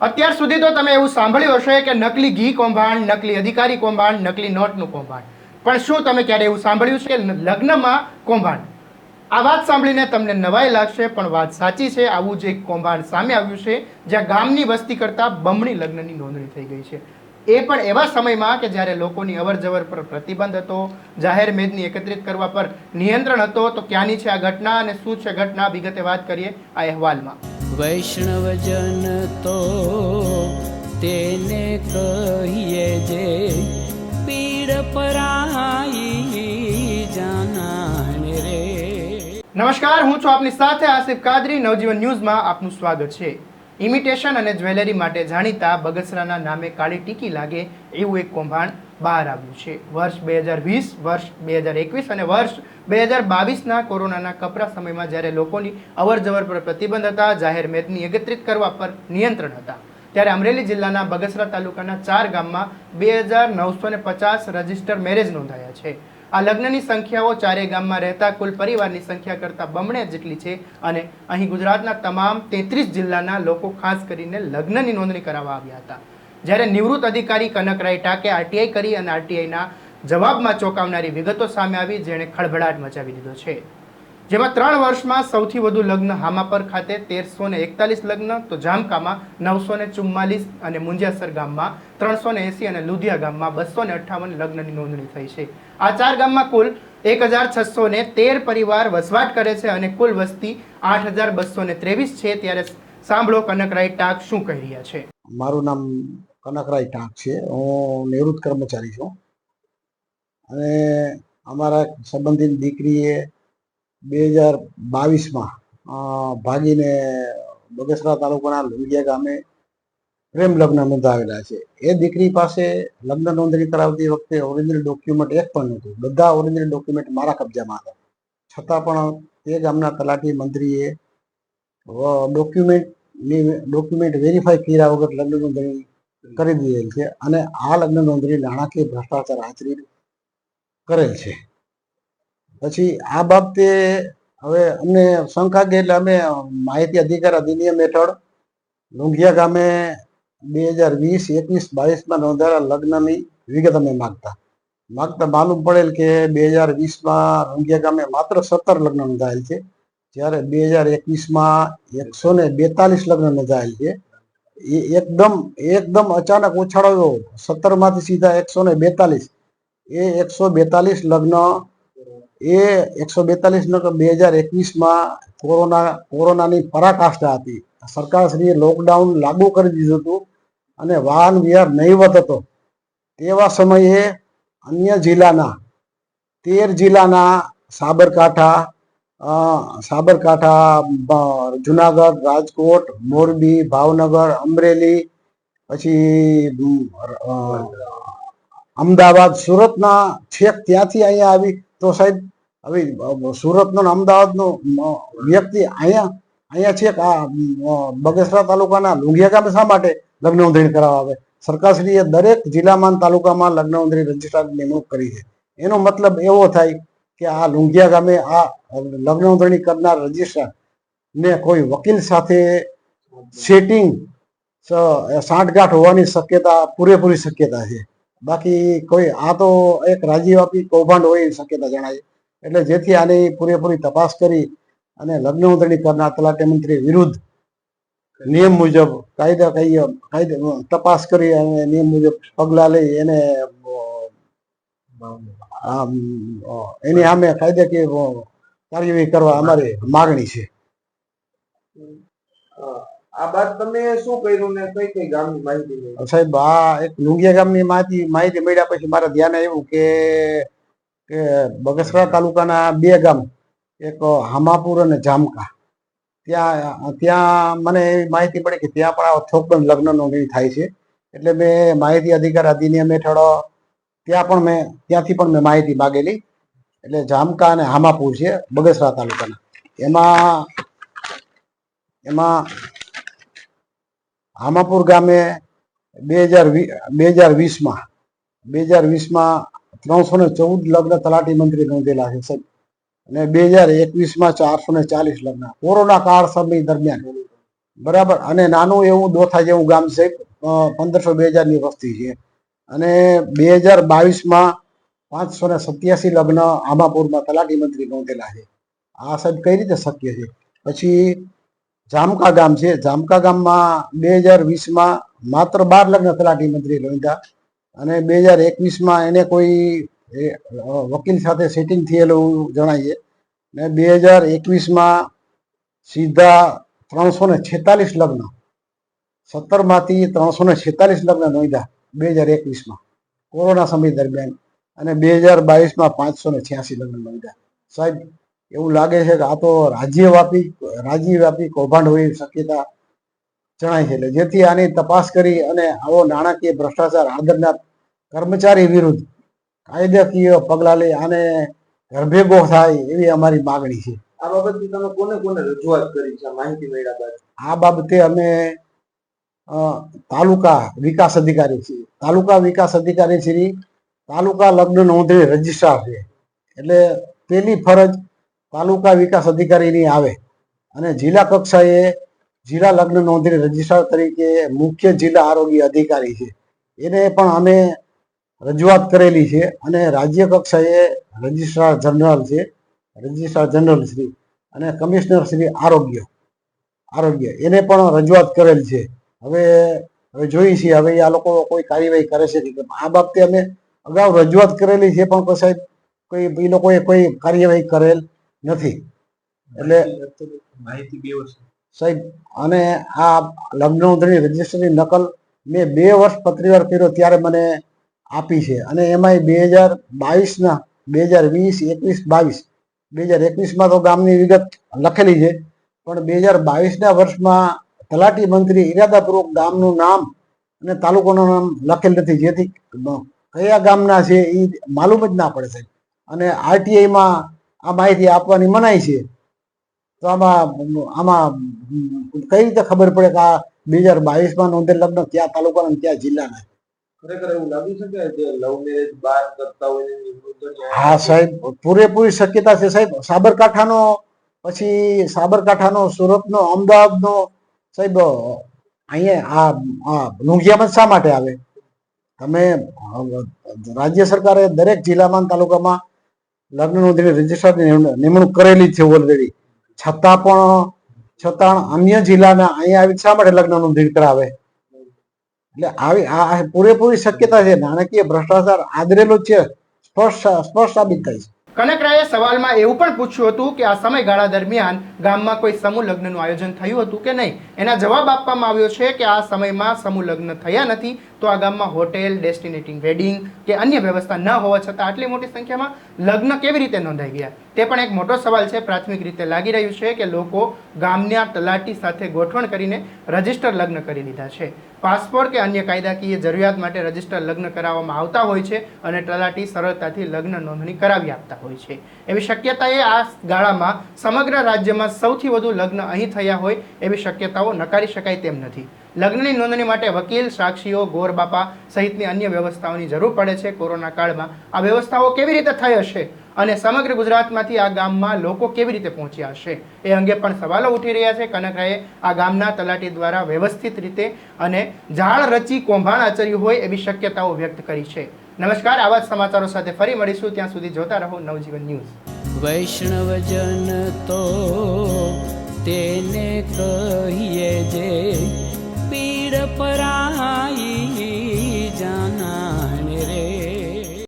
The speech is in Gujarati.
અત્યાર સુધી તો તમે એવું સાંભળ્યું હશે કે નકલી ઘી કૌભાંડ, નકલી અધિકારી કૌભાંડ, નકલી નોટનું કૌભાંડ. પણ શું તમે ક્યારે એવું સાંભળ્યું છે લગ્નમાં કૌભાંડ? આ વાત સાંભળીને તમને નવાઈ લાગશે, પણ વાત સાચી છે, આવું જે કૌભાંડ સામે આવ્યું છે, જ્યાં ગામની વસ્તી કરતાં બમણી લગ્નની નોંધણી થઈ ગઈ છે. એ પણ એવા સમયમાં કે જ્યારે લોકોની અવર જવર પર પ્રતિબંધ હતો, જાહેર મેદની એકત્રિત કરવા પર નિયંત્રણ હતો, તો ક્યાંની છે આ ઘટના અને શું છે ઘટના, વિગતે વાત કરીએ આ અહેવાલમાં. વૈષ્ણવજન તો તેને કહીએ જે પીડ પરાઈ જાનાને રે. નમસ્કાર, હું છું આપની સાથે આસિફ કાદરી. નવજીવન ન્યૂઝમાં આપનું સ્વાગત છે. ઇમિટેશન અને જ્વેલરી માટે જાણીતા બગસરાના નામે કાળી ટીકી લાગે એવું એક કૌભાંડ બહાર આવ્યું છે. વર્ષ બે હજાર વીસ, વર્ષ બે હજાર એકવીસ અને વર્ષ બે હજાર બાવીસના કોરોનાના કપરા સમયમાં જ્યારે લોકોની અવર જવર પર પ્રતિબંધ હતા, જાહેર મેદની એકત્રિત કરવા પર નિયંત્રણ હતા. ત્યારે અમરેલી જિલ્લાના બગસરા તાલુકાના ચાર ગામમાં બે હજાર નવસો ને પચાસ રજિસ્ટર મેરેજ નોંધાયા છે. આ લગ્નની સંખ્યાઓ ચારેય ગામમાં રહેતા, કુલ પરિવારની સંખ્યા કરતાં બમણે જેટલી છે અને અહીં ગુજરાતના તમામ તેત્રીસ જિલ્લાના લોકો ખાસ કરીને લગ્નની નોંધણી કરાવવા આવ્યા હતા. જ્યારે નિવૃત્ત અધિકારી કનકરાય ટાકે આરટીઆઈ કરી અને આરટીઆઈના જવાબમાં ચોંકાવનારી વિગતો સામે આવી, જેણે ખળભળાટ મચાવી દીધો છે. જેમાં ત્રણ વર્ષમાં સૌથી વધુ લગ્ન હામાપર ખાતે તેરસો ને એકતાલીસ લગ્ન, તો જામકામાં નવસો ને ચુમ્માલીસ અને મુંજિયાસર ગામમાં ત્રણસો ને એંસી અને લુધિયા ગામમાં બસો ને અઠ્ઠાવન લગ્નની નોંધણી થઈ છે. આ ચાર ગામમાં કુલ એક હજાર છસો ને તેર પરિવાર વસવાટ કરે છે અને કુલ વસ્તી આઠ હજાર બસો ને ત્રેવીસ છે. ત્યારે સાંભળો કનકરાય ટાક શું કહી રહ્યા છે. મારું નામ કનકરાય ટાંક છે. હું નિવૃત્ત કર્મચારી છું. અને અમારા સંબંધિત દીકરીએ બે હજાર બાવીસમાં ભાગીને બગસરા તાલુકાના લુંગિયા ગામે પ્રેમ લગ્ન નોંધાવેલા છે. એ દીકરી પાસે લગ્ન નોંધણી કરાવતી વખતે ઓરિજિનલ ડોક્યુમેન્ટ એક પણ નહોતું. બધા ઓરિજિનલ ડોક્યુમેન્ટ મારા કબજામાં હતા. છતાં પણ તે ગામના તલાટી મંત્રીએ ડોક્યુમેન્ટની ડોક્યુમેન્ટ વેરીફાઈ કર્યા વગર લગ્ન નોંધણી કરી દીધેલ છે અને આ લગ્ન નોંધણી નાણાકીય ભ્રષ્ટાચાર આચરી કરેલ છે. પછી આ બાબતે હવે અમને શંકા કે એટલે અમે માહિતી અધિકાર અધિનિયમ હેઠળ લુંઘિયા ગામે બે હજાર વીસ, એકવીસ, બાવીસમાં નોંધાયેલા લગ્નની વિગત અમે માગતા. માગતા માલુમ પડેલ કે બે હજાર વીસમાં લુંઘિયા ગામે માત્ર સત્તર લગ્ન નોંધાયેલ છે, જ્યારે બે હજાર એકવીસમાં એકસો ને બેતાલીસ લગ્ન નોંધાયેલ છે. એકદમ એકદમ અચાનક ઉછાળો સત્તરમાંથી સીધા એકસો ને બેતાલીસ. એ એકસો બેતાલીસ લગ્ન, એ એકસો બેતાલીસ લગ્ન બે હજાર એકવીસમાં કોરોના, કોરોનાની પરાકાષ્ઠા હતી. સરકારશ્રીએ લોકડાઉન લાગુ કરી દીધું હતું અને વાહન વ્યવહાર નહીવત હતો. તેવા સમયે અન્ય જિલ્લાના, તેર જિલ્લાના સાબરકાંઠા સાબરકાંઠા જુનાગઢ, રાજકોટ, મોરબી, ભાવનગર, અમરેલી, પછી અમદાવાદ, સુરતના છેક ત્યાંથી અહીંયા આવી તો સાહેબ, હવે સુરતનો અમદાવાદનો વ્યક્તિ અહીંયા અહીંયા છેક આ બગસરા તાલુકાના લુંગિયા ગામે શા માટે લગ્ન નોંધણી કરાવવા આવે? સરકારશ્રીએ દરેક જિલ્લામાં તાલુકામાં લગ્ન નોંધણી રજિસ્ટ્રાર નિમણૂક કરી છે. એનો મતલબ એવો થાય કે આ લુંગિયા ગામે આ લગ્ન નોંધણી કરનાર રજિસ્ટ્રાર ને કોઈ વકીલ સાથે સેટિંગ સાંઠગાંઠ હોવાની શક્યતા પૂરેપૂરી શક્યતા છે. બાકી કોઈ આ તો એક રાજ્યવ્યાપી કૌભાંડ હોય એવી શક્યતા જણાય એટલે જેથી આની પૂરેપૂરી તપાસ કરી અને લગ્ન નોંધણી કરનાર તલાટી મંત્રી વિરુદ્ધ નિયમ મુજબ કાયદા કહીએ કાયદે તપાસ કરી અને નિયમ મુજબ પગલાં લઈ એને એની સામે અ, કાર્યવાહી કરવા અમારે માગણી છે. આ બાદ તમે શું કર્યું ને કઈ કઈ ગામની માહિતી સાહેબ આ એક લુંગિયા ગામની માહિતી માહિતી મળ્યા પછી મારા ધ્યાને આવ્યું કે બગસરા તાલુકાના બે ગામ એક હામાપુર અને જામકા. ત્યાં ત્યાં મને એવી માહિતી પડી કે ત્યાં પણ આ થોકબંધ લગ્ન નોંધણી થાય છે. એટલે મેં માહિતી અધિકાર અધિનિયમ હેઠળ ત્યાં પણ મેં ત્યાંથી પણ મેં માહિતી માગેલી. એટલે જામકા અને હામાપુર છે, બગસરા તાલુકાના. એમાં એમાં હામાપુર ગામે બે હજાર બે હજાર વીસમાં, બે હજાર વીસમાં ત્રણસો ને ચૌદ લગ્ન તલાટી મંત્રી નોંધેલા છે સાહેબ. અને બે હજાર એકવીસમાં ચારસો ને ચાલીસ લગ્ન. કોરોના કાળ સમય દરમિયાન. બરાબર? અને નાનું એવું દોથા જેવું ગામ છે પંદરસો બે હજારની વસ્તી છે. અને બે હજાર બાવીસમાં પાંચસો ને સત્યાસી લગ્ન આમાપુરમાં તલાટી મંત્રી નોંધેલા છે. આ સાહેબ કઈ રીતે શક્ય છે? પછી જામકા ગામ છે. જામકા ગામમાં બે હજાર વીસમાં માત્ર બાર લગ્ન તલાટી મંત્રી નોંધ્યા અને બે હજાર એકવીસમાં એને કોઈ વકીલ સાથે સેટિંગ થયેલું જણાય છે ને બે હજાર એકવીસમાં સીધા ત્રણસો ને છેતાલીસ લગ્ન, સત્તરમાંથી ત્રણસો ને છેતાલીસ લગ્ન નોંધ્યા બે હજાર એકવીસમાં કોરોના સમય દરમિયાન. અને બે હજાર બાવીસમાં પાંચસો ને છ્યાસી લગ્ન નોંધ્યા સાહેબ એવું લાગે છે કે આ તો રાજ્યવ્યાપી રાજ્યવ્યાપી કૌભાંડ હોય શક્યતા જણાય છે. એટલે જેથી આની તપાસ કરી અને આવો નાણાકીય ભ્રષ્ટાચાર આદરના કર્મચારી વિરુદ્ધ કાયદાકીય પગલાં લઈ આને ગર્ભેગો થાય એવી અમારી માગણી છે. આ બાબતે તમે કોને કોને રજૂઆત કરી છે? માહિતી મળ્યા બાદ. આ બાબતે અમે તાલુકા વિકાસ અધિકારી છીએ. તાલુકા વિકાસ અધિકારી શ્રી તાલુકા લગ્ન નોંધણી રજિસ્ટ્રાર છે. એટલે પેલી ફરજ તાલુકા વિકાસ અધિકારીની આવે. અને જિલ્લા કક્ષાએ જિલ્લા લગ્ન નોંધણી રજિસ્ટ્રાર તરીકે મુખ્ય જિલ્લા આરોગ્ય અધિકારી છે. એને પણ અમે રજૂઆત કરેલી છે અને રાજ્ય કક્ષાએ રજિસ્ટ્રાર જનરલ છે. રજિસ્ટ્રાર જનરલ શ્રી અને કમિશનર શ્રી આરોગ્ય. આરોગ્ય. એને પણ રજૂઆત કરેલ છે. હવે હવે જોઈએ છીએ. હવે આ લોકો કોઈ કાર્યવાહી કરે છે કે. આ બાબતે અમે અગાઉ રજૂઆત કરેલી છે પણ કોઈ સાહેબ કોઈ એ લોકોએ કોઈ કાર્યવાહી કરેલ નથી. એટલે માહિતી બે વર્ષ. સાહેબ અને આ લગ્ન નોંધણી રજિસ્ટરની નકલ મેં બે વર્ષ પત્રીવાર કર્યો ત્યારે મને આપી છે. અને એમાંય બે હજાર બાવીસના બે હજાર વીસ એકવીસ બાવીસ બે હજાર એકવીસમાં તો ગામની વિગત લખેલી છે. પણ બે હજાર બાવીસના વર્ષમાં તલાટી મંત્રી ઇરાદાપૂર્વક ગામનું નામ અને તાલુકાનું નામ લખેલ નથી. જેથી કયા ગામના છે એ માલુમ જ ના પડે સાહેબ. અને આરટીઆઈમાં આ માહિતી આપવાની મનાઈ છે. તો આમાં આમાં કઈ રીતે ખબર પડે કે આ બે હજાર બાવીસમાં નોંધેલ લગ્ન ક્યાં તાલુકાના ક્યાં જિલ્લાના? ખરેખર એવું લાગી શકે કે લવ મેરેજ બાર કરતા હોય હા સાહેબ પૂરેપૂરી શક્યતા છે સાહેબ. સાબરકાંઠાનો પછી સાબરકાંઠાનો સુરતનો અમદાવાદનો સાહેબ અહીંયા આ લુંઘિયામાં શા માટે આવે? તમે રાજ્ય સરકારે દરેક જિલ્લામાં તાલુકામાં લગ્ન નોંધણી રજિસ્ટ્રારની નિમણૂક કરેલી છે ઓલરેડી છતાં પણ, છતાં અન્ય જિલ્લાના અહીંયા આવી શા માટે લગ્ન નોંધણી કરાવે? એટલે આવી આ પૂરેપૂરી શક્યતા છે. નાણાકીય ભ્રષ્ટાચાર આદરેલો છે, સ્પષ્ટ સ્પષ્ટ સાબિત થાય છે. કનકરાયે સવાલમાં એવું પણ પૂછ્યું હતું કે આ સમયગાળા દરમિયાન ગામમાં કોઈ સમૂહ લગ્નનું આયોજન થયું હતું કે નહીં? એના જવાબ આપવામાં આવ્યો છે કે આ સમયમાં સમૂહ લગ્ન થયા નથી, તો આ ગામમાં હોટેલ, ડેસ્ટિનેટિંગ વેડિંગ કે અન્ય વ્યવસ્થા ન હોવા છતાં આટલી મોટી સંખ્યામાં લગ્ન કેવી રીતે નોંધાઈ ગયા? તે પણ એક મોટો સવાલ છે. પ્રાથમિક રીતે લાગી રહ્યું છે કે લોકો ગામના તલાટી સાથે ગોઠવણ કરીને રજિસ્ટર લગ્ન કરી લીધા છે. પાસપોર્ટ કે અન્ય કાયદાકીય જરૂરિયાત માટે રજિસ્ટર લગ્ન કરાવવામાં આવતા હોય છે અને તલાટી સરળતાથી લગ્ન નોંધણી કરાવી આપતા હોય છે. એવી શક્યતાએ આ ગાળામાં સમગ્ર રાજ્યમાં સૌથી વધુ લગ્ન અહીં થયા હોય એવી શક્યતાઓ નકારી શકાય તેમ નથી. લગ્નની નોંધણી માટે વકીલ, સાક્ષીઓ, ગોરબાપા સહિતની અન્ય વ્યવસ્થાઓની જરૂર પડે છે. કોરોના કાળમાં આ વ્યવસ્થાઓ કેવી રીતે થઈ હશે? અને સમગ્ર ગુજરાતમાંથી આ ગામમાં લોકો કેવી રીતે પહોંચ્યા હશે એ અંગે પણ સવાલો ઉઠી રહ્યા છે. કનકરાએ આ ગામના તલાટી દ્વારા વ્યવસ્થિત રીતે અને ઝાડ રચી કૌભાંડ આચર્યું હોય એવી શક્યતાઓ વ્યક્ત કરી છે. નમસ્કાર. આવા સમાચારો સાથે ફરી મળીશું. ત્યાં સુધી જોતા રહો નવજીવન ન્યૂઝ. વૈષ્ણવજન તો તેને કહીએ જે પીડ પરા